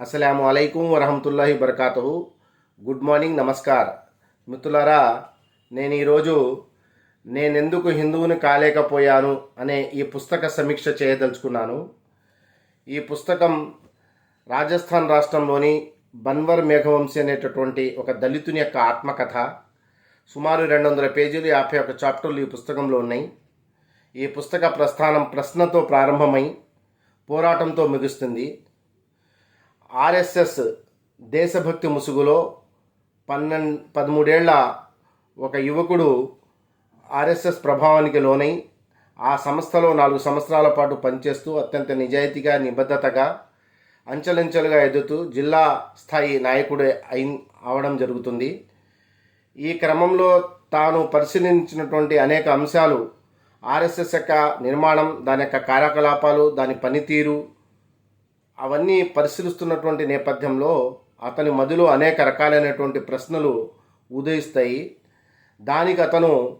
అస్సలం అలైకుం వరహమతుల్లాహి బర్కాతు గుడ్ మార్నింగ్ నమస్కార్. మిత్రులారా నేను ఈరోజు నేనెందుకు హిందువుని కాలేకపోయాను అనే ఈ పుస్తక సమీక్ష చేయదలుచుకున్నాను. ఈ పుస్తకం రాజస్థాన్ రాష్ట్రంలోని బన్వర్ మేఘవంశీ అనేటటువంటి ఒక దళితుని యొక్క ఆత్మకథ. సుమారు రెండు వందల పేజీలు యాభై ఒక చాప్టర్లు ఈ పుస్తకంలో ఉన్నాయి. ఈ పుస్తక ప్రస్థానం ప్రశ్నతో ప్రారంభమై పోరాటంతో ముగుస్తుంది. ఆర్ఎస్ఎస్ దేశభక్తి ముసుగులో పన్నెండు పదమూడేళ్ళ ఒక యువకుడు ఆర్ఎస్ఎస్ ప్రభావానికి లోనై ఆ సంస్థలో నాలుగు సంవత్సరాల పాటు పనిచేస్తూ అత్యంత నిజాయితీగా నిబద్ధతగా అంచెలంచెలుగా ఎదుగుతూ జిల్లా స్థాయి నాయకుడు అయి అవడం జరుగుతుంది. ఈ క్రమంలో తాను పరిశీలించినటువంటి అనేక అంశాలు ఆర్ఎస్ఎస్ యొక్క నిర్మాణం దాని యొక్క కార్యకలాపాలు దాని పనితీరు అవన్నీ పరిశీలిస్తున్నటువంటి నేపథ్యంలో అతని మదిలో అనేక రకాలైనటువంటి ప్రశ్నలు ఉదయిస్తాయి. దానికి అతను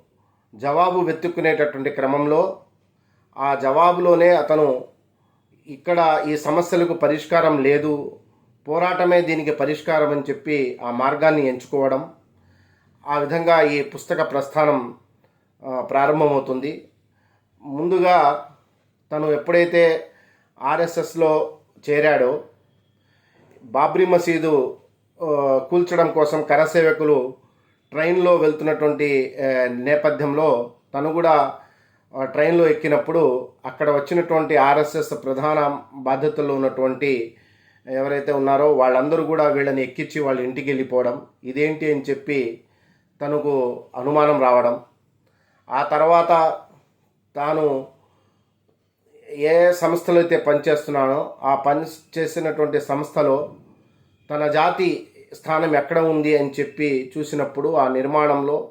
జవాబు వెతుక్కునేటటువంటి క్రమంలో ఆ జవాబులోనే అతను ఇక్కడ ఈ సమస్యలకు పరిష్కారం లేదు పోరాటమే దీనికి పరిష్కారం అని చెప్పి ఆ మార్గాన్ని ఎంచుకోవడం ఆ విధంగా ఈ పుస్తక ప్రస్థానం ప్రారంభమవుతుంది. ముందుగా తను ఎప్పుడైతే ఆర్ఎస్ఎస్లో చేరాడో. బాబ్రీ మసీదు కూల్చడం కోసం కరసేవకులు ట్రైన్లో వెళ్తున్నటువంటి నేపథ్యంలో తను కూడా ట్రైన్లో ఎక్కినప్పుడు అక్కడ వచ్చినటువంటి ఆర్ఎస్ఎస్ ప్రధాన బాధ్యతల్లో ఉన్నటువంటి ఎవరైతే ఉన్నారో వాళ్ళందరూ కూడా వీళ్ళని ఎక్కించి వాళ్ళ ఇంటికి వెళ్ళిపోవడం ఇదేంటి అని చెప్పి తనకు అనుమానం రావడం. ఆ తర్వాత తాను ఏ సంస్థలో అయితే పనిచేస్తున్నానో ఆ పని చేసినటువంటి సంస్థలో తన జాతి స్థానం ఎక్కడ ఉంది అని చెప్పి చూసినప్పుడు ఆ నిర్మాణంలో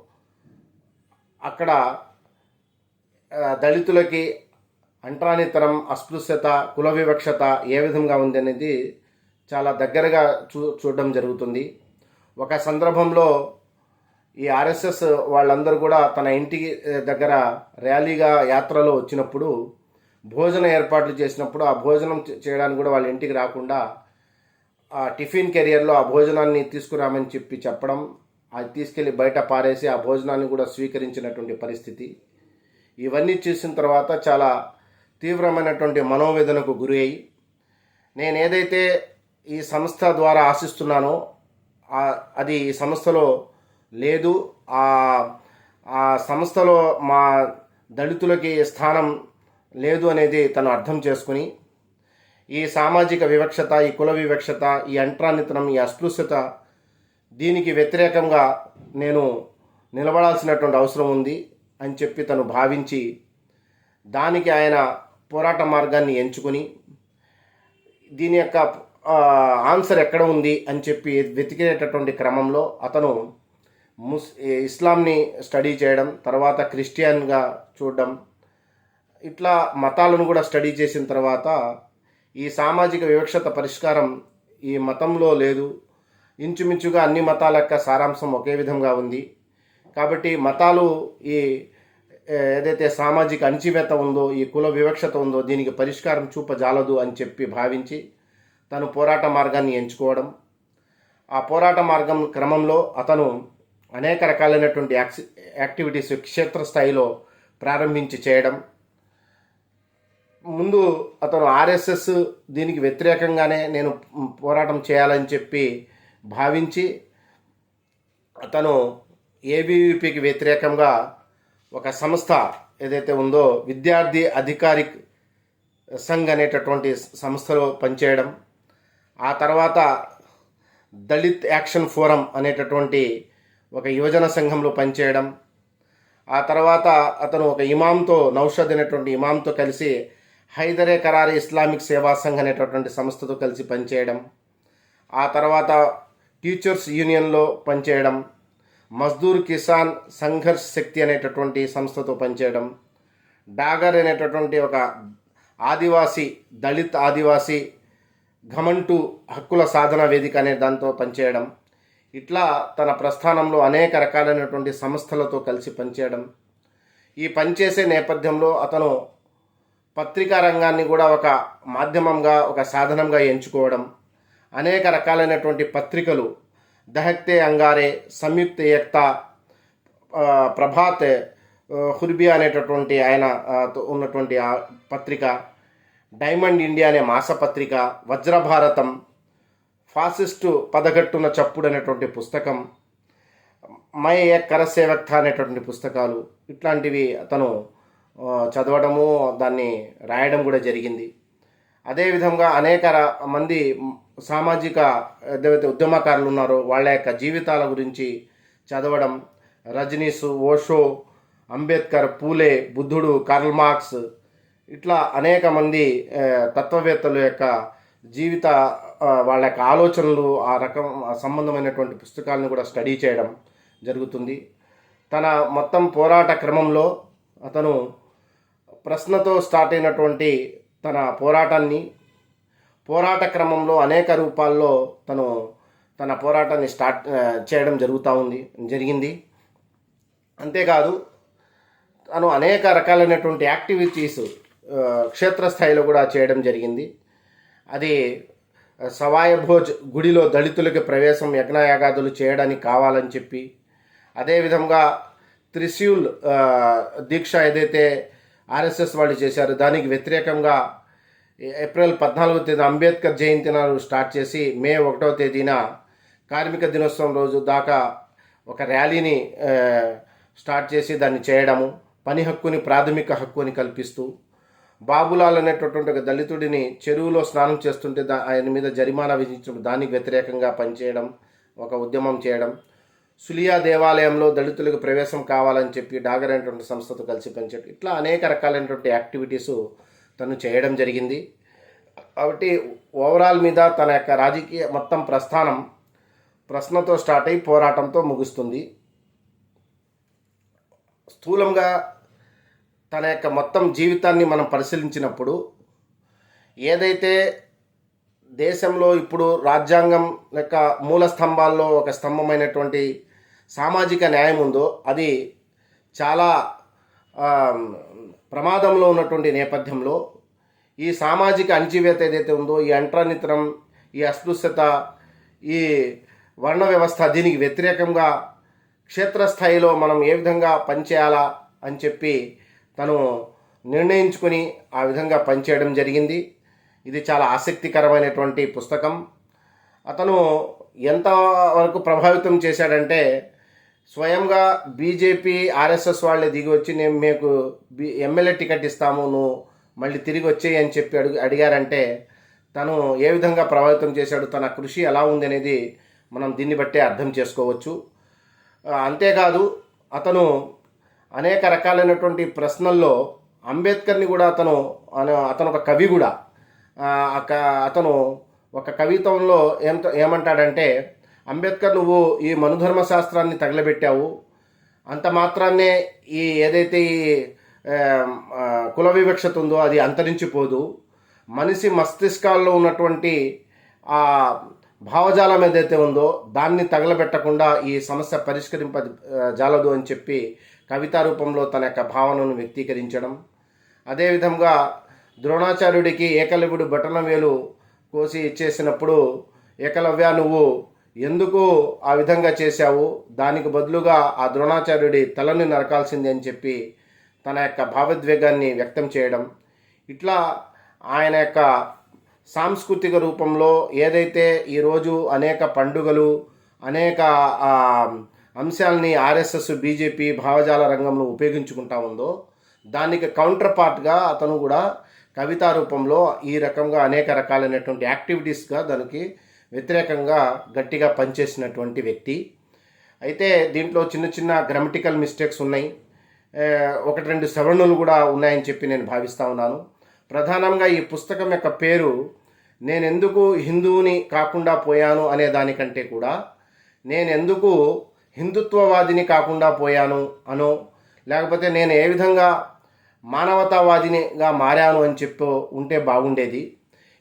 అక్కడ దళితులకి అంటరానితనం అస్పృశ్యత కుల వివక్షత ఏ విధంగా ఉంది అనేది చాలా దగ్గరగా చూ చూడడం జరుగుతుంది. ఒక సందర్భంలో ఈ ఆర్ఎస్ఎస్ వాళ్ళందరూ కూడా తన ఇంటికి దగ్గర ర్యాలీగా యాత్రలో వచ్చినప్పుడు భోజన ఏర్పాట్లు చేసినప్పుడు ఆ భోజనం చేయడానికి కూడా వాళ్ళ ఇంటికి రాకుండా ఆ టిఫిన్ కెరియర్లో ఆ భోజనాన్ని తీసుకురామని చెప్పి చెప్పడం అది తీసుకెళ్ళి బయట పారేసి ఆ భోజనాన్ని కూడా స్వీకరించినటువంటి పరిస్థితి. ఇవన్నీ చూసిన తర్వాత చాలా తీవ్రమైనటువంటి మనోవేదనకు గురి అయి నేను ఏదైతే ఈ సంస్థ ద్వారా ఆశిస్తున్నానో అది ఈ సంస్థలో లేదు ఆ సంస్థలో మా దళితులకి స్థానం లేదు అనేది తను అర్థం చేసుకుని ఈ సామాజిక వివక్షత ఈ కుల వివక్షత ఈ అంట్రానితనం ఈ అస్పృశ్యత దీనికి వ్యతిరేకంగా నేను నిలబడాల్సినటువంటి అవసరం ఉంది అని చెప్పి తను భావించి దానికి ఆయన పోరాట మార్గాన్ని ఎంచుకుని దీని యొక్క ఆన్సర్ ఎక్కడ ఉంది అని చెప్పి వెతికేటటువంటి క్రమంలో అతను ముస్ ఇస్లాంని స్టడీ చేయడం తర్వాత క్రిస్టియన్గా చూడడం ఇట్లా మతాలను కూడా స్టడీ చేసిన తర్వాత ఈ సామాజిక వివక్షత పరిష్కారం ఈ మతంలో లేదు. ఇంచుమించుగా అన్ని మతాల యొక్క సారాంశం ఒకే విధంగా ఉంది. కాబట్టి మతాలు ఈ ఏదైతే సామాజిక అణచివేత ఉందో ఈ కుల వివక్షత ఉందో దీనికి పరిష్కారం చూపజాలదు అని చెప్పి భావించి తను పోరాట మార్గాన్ని ఎంచుకోవడం. ఆ పోరాట మార్గం క్రమంలో అతను అనేక రకాలైనటువంటి యాక్సి యాక్టివిటీస్ క్షేత్రస్థాయిలో ప్రారంభించి చేయడం. ముందు అతను ఆర్ఎస్ఎస్ దీనికి వ్యతిరేకంగానే నేను పోరాటం చేయాలని చెప్పి భావించి అతను ఏబీవీపీకి వ్యతిరేకంగా ఒక సంస్థ ఏదైతే ఉందో విద్యార్థి అధికారిక్ సంఘ్ అనేటటువంటి సంస్థలో పనిచేయడం ఆ తర్వాత దళిత్ యాక్షన్ ఫోరం అనేటటువంటి ఒక యువజన సంఘంలో పనిచేయడం ఆ తర్వాత అతను ఒక ఇమాంతో నౌషద్ అనేటువంటి ఇమాంతో కలిసి హైదరే కరారి ఇస్లామిక్ సేవా సంఘ్ అనేటటువంటి సంస్థతో కలిసి పనిచేయడం ఆ తర్వాత టీచర్స్ యూనియన్లో పనిచేయడం మజ్దూర్ కిసాన్ సంఘర్ష్ శక్తి అనేటటువంటి సంస్థతో పనిచేయడం డాగర్ అనేటటువంటి ఒక ఆదివాసీ దళిత్ ఆదివాసీ ఘమంటు హక్కుల సాధన వేదిక అనే దాంతో పనిచేయడం ఇట్లా తన ప్రస్థానంలో అనేక రకాలైనటువంటి సంస్థలతో కలిసి పనిచేయడం. ఈ పనిచేసే నేపథ్యంలో అతను పత్రికా రంగాన్ని కూడా ఒక మాధ్యమంగా ఒక సాధనంగా ఎంచుకోవడం అనేక రకాలైనటువంటి పత్రికలు దహక్తే అంగారే సంయుక్త ఏక్త ప్రభాత్ ఆ, హుర్బియా అనేటటువంటి ఆయన ఉన్నటువంటి పత్రిక డైమండ్ ఇండియా అనే మాసపత్రిక వజ్రభారతం ఫాసిస్టు పదగట్టున చప్పుడు అనేటువంటి పుస్తకం మై ఏ కరసేవక్త అనేటటువంటి పుస్తకాలు ఇట్లాంటివి అతను చదవడము దాన్ని రాయడం కూడా జరిగింది. అదేవిధంగా అనేక మంది సామాజిక ఏదైతే ఉద్యమకారులు ఉన్నారో వాళ్ళ యొక్క జీవితాల గురించి చదవడం రజనీస్ ఓషో అంబేద్కర్ పూలే బుద్ధుడు కార్ల్ మార్క్స్ ఇట్లా అనేక మంది తత్వవేత్తల యొక్క జీవిత వాళ్ళ యొక్క ఆలోచనలు ఆ రకం ఆ సంబంధమైనటువంటి పుస్తకాలను కూడా స్టడీ చేయడం జరుగుతుంది. తన మొత్తం పోరాట క్రమంలో అతను ప్రశ్నతో స్టార్ట్ అయినటువంటి తన పోరాటాన్ని పోరాట క్రమంలో అనేక రూపాల్లో తను తన పోరాటాన్ని స్టార్ట్ చేయడం జరుగుతూ ఉంది జరిగింది. అంతేకాదు తను అనేక రకాలైనటువంటి యాక్టివిటీస్ క్షేత్రస్థాయిలో కూడా చేయడం జరిగింది. అది సవాయ భోజ్ గుడిలో దళితులకి ప్రవేశం యజ్ఞయాగాదులు చేయడానికి కావాలని చెప్పి అదేవిధంగా త్రిశూల్ దీక్ష ఏదైతే ఆర్ఎస్ఎస్ వాళ్ళు చేశారు. దానికి వ్యతిరేకంగా ఏప్రిల్ పద్నాలుగో తేదీ అంబేద్కర్ జయంతి నాడు స్టార్ట్ చేసి మే ఒకటో తేదీన కార్మిక దినోత్సవం రోజు దాకా ఒక ర్యాలీని స్టార్ట్ చేసి దాన్ని చేయడము పని హక్కుని ప్రాథమిక హక్కుని కల్పిస్తూ బాబులాల్ అనేటటువంటి ఒక దళితుడిని చెరువులో స్నానం చేస్తుంటే దా ఆయన మీద జరిమానా విధించడం దానికి వ్యతిరేకంగా పనిచేయడం ఒక ఉద్యమం చేయడం సులియా దేవాలయంలో దళితులకు ప్రవేశం కావాలని చెప్పి డాగర్ అనేటువంటి సంస్థతో కలిసి పనిచేయడం ఇట్లా అనేక రకాలైనటువంటి యాక్టివిటీస్ తను చేయడం జరిగింది. కాబట్టి ఓవరాల్ మీద తన యొక్క రాజకీయ మొత్తం ప్రస్థానం ప్రశ్నతో స్టార్ట్ అయి పోరాటంతో ముగుస్తుంది. స్థూలంగా తన యొక్క మొత్తం జీవితాన్ని మనం పరిశీలించినప్పుడు ఏదైతే దేశంలో ఇప్పుడు రాజ్యాంగం యొక్క మూల స్తంభాల్లో ఒక స్తంభమైనటువంటి సామాజిక న్యాయం ఉందో అది చాలా ప్రమాదంలో ఉన్నటువంటి నేపథ్యంలో ఈ సామాజిక అణచివేత ఏదైతే ఉందో ఈ అంటరానితనం ఈ అస్పృశ్యత ఈ వర్ణ వ్యవస్థ దీనికి వ్యతిరేకంగా క్షేత్రస్థాయిలో మనం ఏ విధంగా పనిచేయాలా అని చెప్పి తను నిర్ణయించుకొని ఆ విధంగా పనిచేయడం జరిగింది. ఇది చాలా ఆసక్తికరమైనటువంటి పుస్తకం. అతను ఎంతవరకు ప్రభావితం చేశాడంటే స్వయంగా బీజేపీ ఆర్ఎస్ఎస్ వాళ్ళే దిగి వచ్చి నేను మీకు బి ఎమ్మెల్యే టికెట్ ఇస్తాము నువ్వు మళ్ళీ తిరిగి వచ్చేయి అని చెప్పి అడుగు అడిగారంటే తను ఏ విధంగా ప్రభావితం చేశాడు తన కృషి ఎలా ఉంది అనేది మనం దీన్ని బట్టే అర్థం చేసుకోవచ్చు. అంతేకాదు అతను అనేక రకాలైనటువంటి ప్రశ్నల్లో అంబేద్కర్ని కూడా అతను అన- అతను ఒక కవి కూడా. అతను ఒక కవిత్వంలో ఏం ఏమంటాడంటే అంబేద్కర్ నువ్వు ఈ మనుధర్మ శాస్త్రాన్ని తగలబెట్టావు. అంత మాత్రాన్నే ఈ ఏదైతే ఈ కుల వివక్షత ఉందో అది అంతరించిపోదు. మనిషి మస్తిష్కాల్లో ఉన్నటువంటి ఆ భావజాలం ఏదైతే ఉందో దాన్ని తగలబెట్టకుండా ఈ సమస్య పరిష్కరింప జాలదు అని చెప్పి కవితా రూపంలో తన యొక్క భావనను వ్యక్తీకరించడం. అదేవిధంగా ద్రోణాచార్యుడికి ఏకలవ్యుడు బటనవేలు కోసి ఇచ్చేసినప్పుడు ఏకలవ్య నువ్వు ఎందుకు ఆ విధంగా చేశావు? దానికి బదులుగా ఆ ద్రోణాచార్యుడి తలని నరకాల్సింది అని చెప్పి తన యొక్క భావోద్వేగాన్ని వ్యక్తం చేయడం. ఇట్లా ఆయన యొక్క సాంస్కృతిక రూపంలో ఏదైతే ఈరోజు అనేక పండుగలు అనేక అంశాలని ఆర్ఎస్ఎస్ బీజేపీ భావజాల రంగంలో ఉపయోగించుకుంటా ఉందో దానికి కౌంటర్ పార్ట్గా అతను కూడా కవితా రూపంలో ఈ రకంగా అనేక రకాలైనటువంటి యాక్టివిటీస్గా దానికి వ్యతిరేకంగా గట్టిగా పనిచేసినటువంటి వ్యక్తి. అయితే దీంట్లో చిన్న చిన్న గ్రామటికల్ మిస్టేక్స్ ఉన్నాయి. ఒకటి రెండు సవరణలు కూడా ఉన్నాయని చెప్పి నేను భావిస్తా ఉన్నాను. ప్రధానంగా ఈ పుస్తకం యొక్క పేరు నేను ఎందుకు హిందువుని కాకుండా పోయాను అనే దానికంటే కూడా నేను ఎందుకు హిందుత్వవాదిని కాకుండా పోయాను అనో లేకపోతే నేను ఏ విధంగా మానవతావాదినిగా మారాను అని చెప్పు ఉంటే బాగుండేది.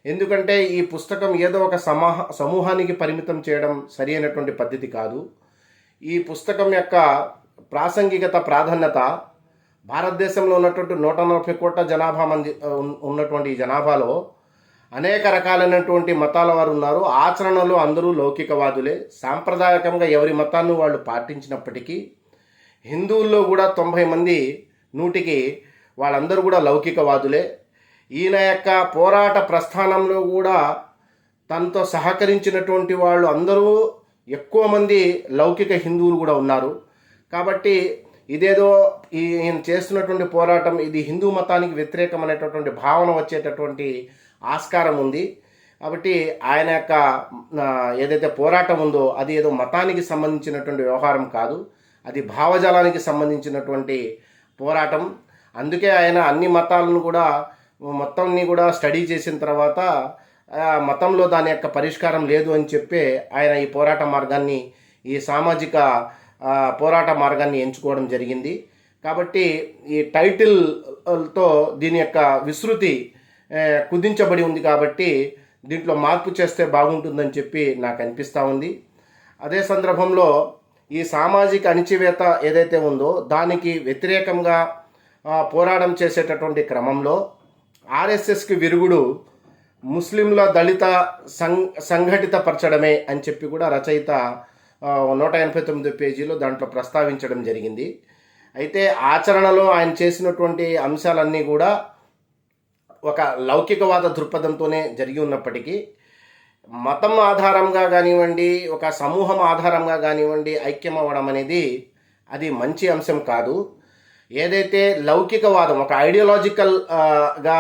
ఎందుకంటే ఈ పుస్తకం ఏదో ఒక సమాహ సమూహానికి పరిమితం చేయడం సరి అయినటువంటి పద్ధతి కాదు. ఈ పుస్తకం యొక్క ప్రాసంగికత ప్రాధాన్యత భారతదేశంలో ఉన్నటువంటి నూట నలభై కోట్ల జనాభా మంది ఉన్నటువంటి ఈ జనాభాలో అనేక రకాలైనటువంటి మతాల వారు ఉన్నారు. ఆచరణలో అందరూ లౌకికవాదులే. సాంప్రదాయకంగా ఎవరి మతాన్ని వాళ్ళు పాటించినప్పటికీ హిందువుల్లో కూడా తొంభై మంది నూటికి వాళ్ళందరూ కూడా లౌకికవాదులే. ఈయన యొక్క పోరాట ప్రస్థానంలో కూడా తనతో సహకరించినటువంటి వాళ్ళు అందరూ ఎక్కువ మంది లౌకిక హిందువులు కూడా ఉన్నారు. కాబట్టి ఇదేదో ఈయన చేస్తున్నటువంటి పోరాటం ఇది హిందూ మతానికి వ్యతిరేకమైనటువంటి భావన వచ్చేటటువంటి ఆస్కారం ఉంది. కాబట్టి ఆయన యొక్క ఏదైతే పోరాటం ఉందో అది ఏదో మతానికి సంబంధించినటువంటి వ్యవహారం కాదు. అది భావజాలానికి సంబంధించినటువంటి పోరాటం. అందుకే ఆయన అన్ని మతాలను కూడా మొత్తాన్ని కూడా స్టడీ చేసిన తర్వాత మతంలో దాని యొక్క పరిష్కారం లేదు అని చెప్పే ఆయన ఈ పోరాట మార్గాన్ని ఈ సామాజిక పోరాట మార్గాన్ని ఎంచుకోవడం జరిగింది. కాబట్టి ఈ టైటిల్తో దీని యొక్క విస్తృతి కుదించబడి ఉంది కాబట్టి దీంట్లో మార్పు చేస్తే బాగుంటుందని చెప్పి నాకు అనిపిస్తూ ఉంది. అదే సందర్భంలో ఈ సామాజిక అణిచివేత ఏదైతే ఉందో దానికి వ్యతిరేకంగా పోరాటం చేసేటటువంటి క్రమంలో ఆర్ఎస్ఎస్కి విరుగుడు ముస్లింల దళిత సం సంఘటితపరచడమే అని చెప్పి కూడా రచయిత నూట ఎనభై తొమ్మిది పేజీలో దాంట్లో ప్రస్తావించడం జరిగింది. అయితే ఆచరణలో ఆయన చేసినటువంటి అంశాలన్నీ కూడా ఒక లౌకికవాద దృక్పథంతోనే జరిగి ఉన్నప్పటికీ మతం ఆధారంగా కానివ్వండి ఒక సమూహం ఆధారంగా కానివ్వండి ఐక్యం అవ్వడం అనేది అది మంచి అంశం కాదు. ఏదైతే లౌకికవాదం ఒక ఐడియాలజికల్గా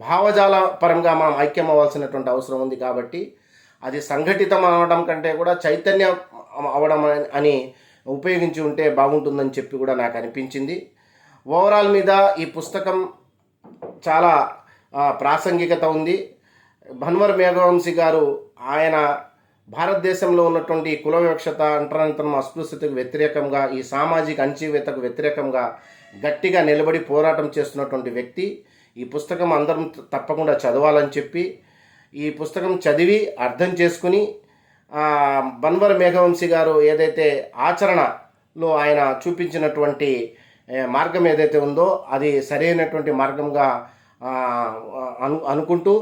భావజాల పరంగా మనం ఐక్యం అవ్వాల్సినటువంటి అవసరం ఉంది కాబట్టి అది సంఘటితం అవడం కంటే కూడా చైతన్యం అవడం అని ఉపయోగించి ఉంటే బాగుంటుందని చెప్పి కూడా నాకు అనిపించింది. ఓవరాల్ మీద ఈ పుస్తకం చాలా ప్రాసంగికత ఉంది. భన్వర్ మేఘవంశీ గారు ఆయన భారతదేశంలో ఉన్నటువంటి కుల వివక్షత అంటరానితనం అస్పృశ్యతకు వ్యతిరేకంగా ఈ సామాజిక అణచివేతకు వ్యతిరేకంగా గట్టిగా నిలబడి పోరాటం చేస్తున్నటువంటి వ్యక్తి ఈ పుస్తకం అందరం తప్పకుండా చదవాలని చెప్పి ఈ పుస్తకం చదివి అర్థం చేసుకుని ఆ, బన్వర్ మేఘవంశీ గారు ఏదైతే ఆచరణలో ఆయన చూపించినటువంటి మార్గం ఏదైతే ఉందో అది సరైనటువంటి మార్గంగా అను అనుకుంటూ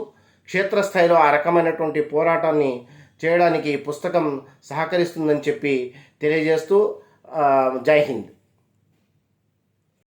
క్షేత్రస్థాయిలో ఆ రకమైనటువంటి పోరాటాన్ని చేయడానికి ఈ పుస్తకం సహకరిస్తుందని చెప్పి తెలియజేస్తూ జై హింద్.